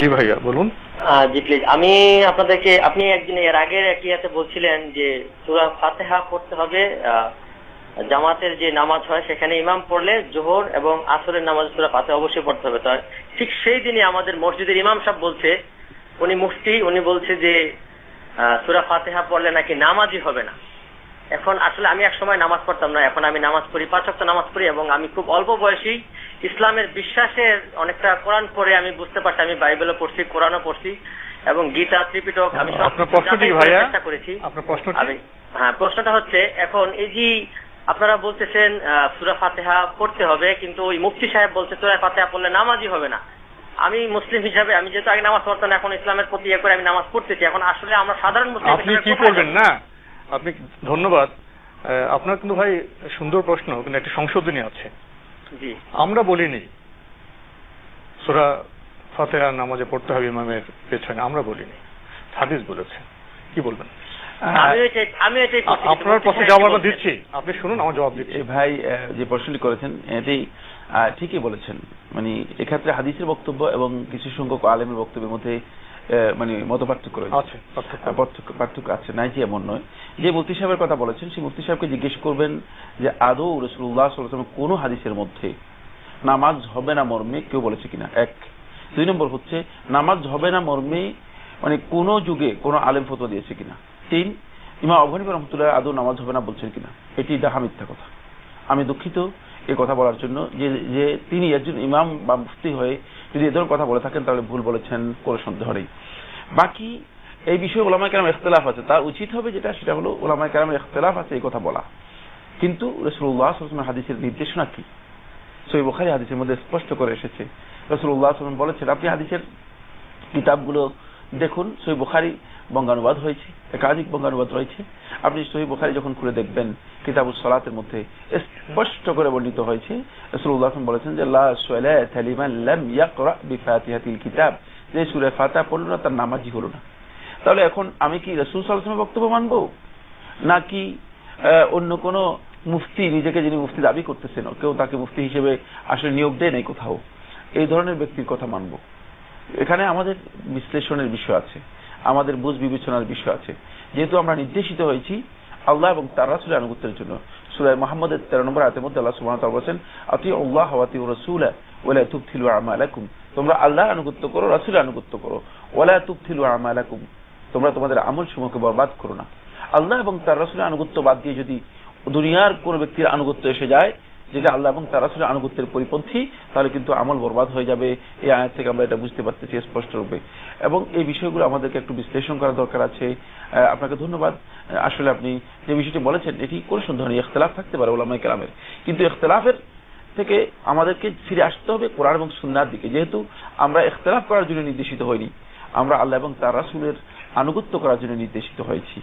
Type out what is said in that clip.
জি ভাইয়া, বলুন। জি প্লিজ আমি আপনাদেরকে, আপনি একদিন এর আগের বলছিলেন যে সূরা ফাতিহা পড়তে হবে। জামাতের যে নামাজ হয়, সেখানে ইমাম পড়লে জোহর এবং আসরের নামাজ সূরা ফাতিহা অবশ্যই পড়তে হবে। তো ঠিক সেই দিনই আমাদের মসজিদের ইমাম সাহেব বলছে, উনি মুফতি, উনি বলছে যে সূরা ফাতিহা পড়লে নাকি নামাজই হবে না। এখন আসলে আমি এক সময় নামাজ পড়তাম না, এখন আমি নামাজ পড়ি, পাঁচ নামাজ পড়ি এবং আমি খুব অল্প বয়সী ইসলামের বিশ্বাসের অনেকটা কোরআন পড়ে আমি বুঝতে পারছি আমি বাইবেলও পড়ছি কোরআনও পড়ছি এবং গীতা ত্রিপিটক আমি চেষ্টা করেছি। আমি হ্যাঁ প্রশ্নটা হচ্ছে এখন এই যে আপনারা বলতেছেন সূরা ফাতিহা পড়তে হবে কিন্তু ওই মুফতি সাহেব বলছে সূরা ফাতিহা পড়লে নামাজই হবে না। আমি মুসলিম হিসাবে আমি যেহেতু আগে নামাজ পড়তাম এখন ইসলামের প্রতি ইয়ে করে আমি নামাজ পড়তেছি। এখন আসলে আমরা সাধারণ মুসলিম আপনি কি করবেন না আপনি ধন্যবাদ। আপনার কিন্তু ভাই সুন্দর প্রশ্ন কিন্তু একটা সংশোধনী আছে। আমরা বলিনি। সুরা ফাতেহা নামাজে পড়তে হবে ইমামের পেছনে আমরা বলিনি। হাদিস বলেছে। কি বলবেন? আপনার প্রশ্ন জবাব আমরা দিচ্ছি। আপনি শুনুন আমার জবাব দিচ্ছি। ভাই আহ, যে প্রশ্নটি করেছেন এটি আহ, ঠিকই বলেছেন। মানে এক্ষেত্রে হাদিসের বক্তব্য এবং কিছু সংখ্যক আলেমের বক্তব্যের মধ্যে মানে মত পার্থক্য। রয়েছে পার্থক্য। আছে নাই যে এমন নয়। যে মুফতি সাহেবের কথা বলেছেন সেই মুফতি সাহেবকে জিজ্ঞেস করবেন যে আদৌ রসুল্লাহ সাল্লামের কোন হাদিসের মধ্যে নামাজ হবে না মর্মে কেউ বলেছে কিনা? এক। দুই নম্বর হচ্ছে নামাজ হবে না মর্মে মানে কোন যুগে কোন আলেম ফতোয়া দিয়েছে কিনা? তিন ইমাম আফগানিব রহমতুল্লাহ আদৌ নামাজ হবে না বলছেন কিনা? এটি ডাহা মিথ্যা কথা। আমি দুঃখিত এই কথা বলার জন্য যে যে তিনি একজন ইমাম বা মুফতি হয়ে যদি এ ধরনের কথা বলে থাকেন, তাহলে ভুল বলেছেন কোনো সন্দেহ নেই। বাকি এই বিষয়ে ওলামায় কেরাম ইখতলাফ আছে। তার উচিত হবে যেটা, সেটা হলো ওলামায় কেরাম ইখতলাফ আছে এই কথা বলা। কিন্তু রসুল্লাহ সাল্লামের হাদিসের নির্দেশনা কি? সই বোখারি হাদিসের মধ্যে স্পষ্ট করে এসেছে। রসুল্লাহ সাল্লাম বলেছেন, আপনি হাদিসের কিতাবগুলো দেখুন। সই বোখারি বঙ্গানুবাদ হয়েছে, একাধিক বঙ্গানুবাদ রয়েছে। আপনি সহি বোখারি যখন খুলে দেখবেন কিতাবুল সালাতের মধ্যে স্পষ্ট করে বর্ণিত হয়েছে রসুল্লাহ বলেছেন যে, লা সালাতা লিমান লাম ইয়াকরা বিফাতিহাতিল কিতাব। যে সূরা ফাতিহা পড়ল না, তার নামাজই হলো না। তাহলে এখন আমি কি রসুল সাল্লাল্লাহু বক্তব্য মানবো? নাকি অন্য কোন মুফতি, নিজেকে যিনি মুফতি দাবি করতেছেন, কেউ তাকে মুফতি হিসেবে আসলে নিয়োগ দেয় নাই কোথাও? এই ধরনের ব্যক্তির কথা মানব। এখানে আমাদের বিশ্লেষণের বিষয় আছে। আমাদের বুঝ বিবেচনার বিষয় আছে। যেহেতু আমরা নির্দেশিত হয়েছি আল্লাহ এবং তার রাসুলের আনুগত্যের জন্য। সুরায় মোহাম্মদের তেরো নম্বর আয়াতের মধ্যে আল্লাহ তাআলা বলেছেন আতি আল্লাহ ওয়া আতি রাসূলা ওয়ালা তুবতিলু আমালাকুম। তোমরা আল্লাহর আনুগত্য করো, রাসূলের আনুগত্য করো। ওয়ালা তুবতিলু আমালাকুম। তোমরা তোমাদের আমল সমূহকে বরবাদ করো না। আল্লাহ এবং তার রাসূলের আনুগত্য বাদ দিয়ে যদি দুনিয়ার কোন ব্যক্তির আনুগত্য এসে যায় যেটা আল্লাহ এবং তার রাসূলের আনুগত্যের পরিপন্থী, তাহলে কিন্তু আমল বরবাদ হয়ে যাবে। এই আয়াত থেকে আমরা এটা বুঝতে পারতেছি স্পষ্ট রূপে এবং এই বিষয়গুলো আমাদেরকে একটু বিশ্লেষণ করা দরকার আছে। আপনাকে ধন্যবাদ। আসলে আপনি যে বিষয়টি বলেছেন, এটি কোনো সন্দেহ নেই, ইখতলাফ থাকতে পারে ওলামাই কেরামের। কিন্তু ইখতলাফের থেকে আমাদেরকে ফিরে আসতে হবে কোরআন এবং সুন্নার দিকে। যেহেতু আমরা ইখতলাফ করার জন্য নির্দেশিত হইনি, আমরা আল্লাহ এবং তার রাসূলের আনুগত্য করার জন্য নির্দেশিত হয়েছি।